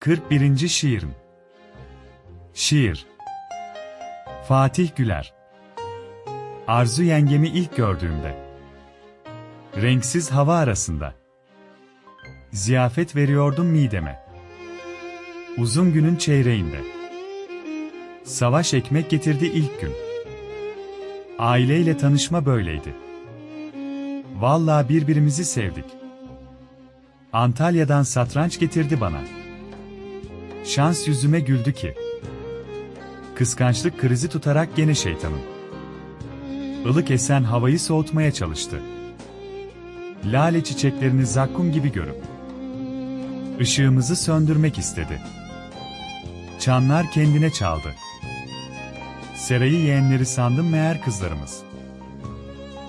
41. Şiirim Şiir. Fatih Güler. Arzu yengemi ilk gördüğümde. Renksiz hava arasında. Ziyafet veriyordum mideme. Uzun günün çeyreğinde. Savaş ekmek getirdi ilk gün. Aileyle tanışma böyleydi. Vallahi birbirimizi sevdik. Antalya'dan satranç getirdi bana. Şans yüzüme güldü ki. Kıskançlık krizi tutarak gene şeytanım. Ilık esen havayı soğutmaya çalıştı. Lale çiçeklerini zakkum gibi görüp. ışığımızı söndürmek istedi. Çanlar kendine çaldı. Serayı yeğenleri sandım meğer kızlarımız.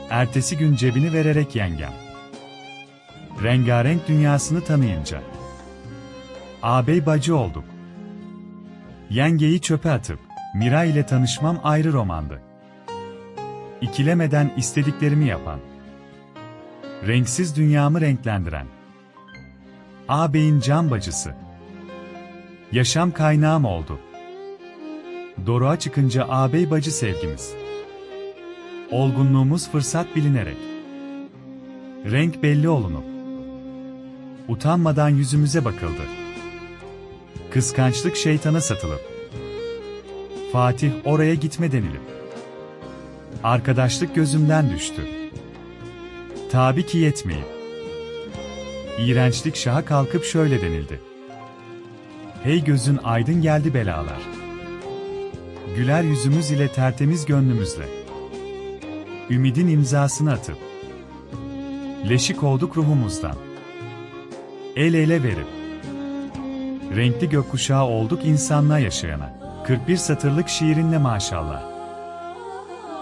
Ertesi gün cebini vererek yengem rengarenk dünyasını tanıyınca. Ağabey bacı olduk. Yengeyi çöpe atıp, Mira ile tanışmam ayrı romandı. İkilemeden istediklerimi yapan. Renksiz dünyamı renklendiren. Ağabeyin can bacısı. Yaşam kaynağım oldu. Doruğa çıkınca ağabey bacı sevgimiz. Olgunluğumuz fırsat bilinerek. Renk belli olunup. Utanmadan yüzümüze bakıldı. Kıskançlık şeytana satılıp. Fatih oraya gitme denilip. Arkadaşlık gözümden düştü. Tabi ki yetmeyip. İğrençlik şaha kalkıp şöyle denildi. Hey gözün aydın geldi belalar. Güler yüzümüz ile tertemiz gönlümüzle. Ümidin imzasını atıp. Leşik olduk ruhumuzdan. El ele verip. Renkli gökkuşağı olduk insanlığa yaşayana. 41 satırlık şiirinle maşallah.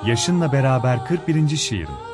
Yaşınla beraber 41. şiirim.